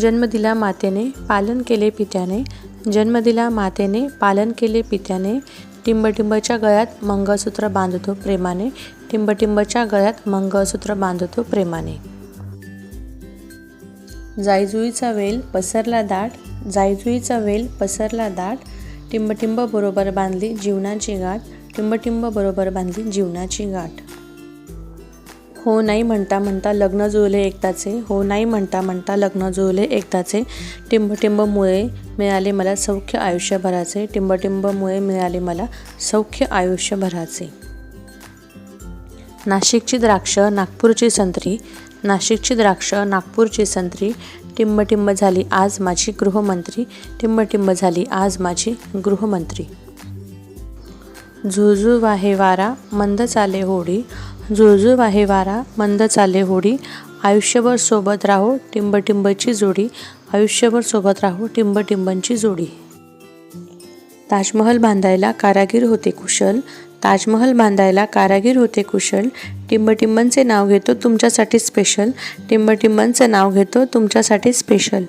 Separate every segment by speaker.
Speaker 1: जन्म दिला मातेने पालन केले पित्याने जन्म दिला मातेने पालन केले पित्याने टिंबटिंबच्या गळ्यात मंगळसूत्र बांधतो प्रेमाने टिंबटिंबच्या गळ्यात मंगळसूत्र बांधतो प्रेमाने. जाईजुईचा वेल पसरला दाट जाईजुईचा वेल पसरला दाट टिंबटिंब बरोबर बांधली जीवनाची गाठ टिंबटिंब बरोबर बांधली जीवनाची गाठ. हो नाही म्हणता म्हणता लग्न जुळले एकदाचे. हो नाही म्हणता म्हणता लग्न जुळले एकदाचे. टिंबटिंबमुळे मिळाले मला सौख्य आयुष्यभराचे. टिंबटिंबमुळे मिळाले मला सौख्य आयुष्यभराचे. नाशिकची द्राक्ष नागपूरची संत्री. नाशिकची द्राक्ष नागपूरची संत्री. टिंबटिंब झाली आज माझी गृहमंत्री. टिंबटिंब झाली आज माझी गृहमंत्री. झुळझुळ वाहे वारा मंद चाले होडी. झुळझुळ वाहे वारा मंद चाले होडी. आयुष्यभर सोबत राहो टिंबटिंबची जोडी. आयुष्यभर सोबत राहो टिंबटिंबंची जोडी. ताजमहल बांधायला कारागीर होते कुशल. ताजमहल बांधायला कारागीर होते कुशल. टिंबटिंबांचे नाव घेतो तुमच्यासाठी स्पेशल टिंबटिंबांचं नाव घेतो तुमच्यासाठी स्पेशल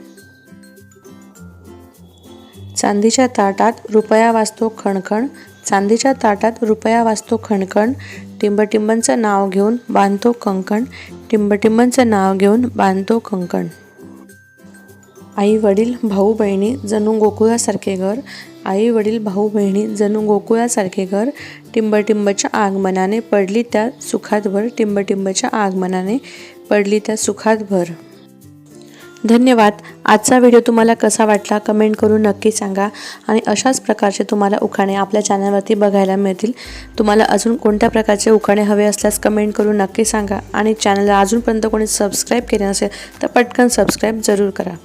Speaker 1: चांदीच्या ताटात रुपया वाचतो खणखण. चांदीच्या ताटात रुपया वाचतो खणखण. टिंबटिंबांचं नाव घेऊन बांधतो कंकण. टिंबटिंबांचं नाव घेऊन बांधतो कंकण. आई वडील भाऊ बहिणी जणू गोकुळासारखे घर. आई वडील भाऊ बहिणी जणू गोकुळासारखे घर. टिंबटिंबच्या आगमनाने पडली त्या सुखात भर. टिंबटिंबच्या आगमनाने पडली त्या सुखात भर. धन्यवाद. आजचा व्हिडिओ तुम्हाला कसा वाटला कमेंट करून नक्की सांगा आणि अशाच प्रकारचे तुम्हाला उखाणे आपल्या चॅनलवरती बघायला मिळतील. तुम्हाला अजून कोणत्या प्रकारचे उखाणे हवे असल्यास कमेंट करून नक्की सांगा आणि चॅनलला अजूनपर्यंत कोणी सबस्क्राईब केले नसेल तर पटकन सबस्क्राईब जरूर करा.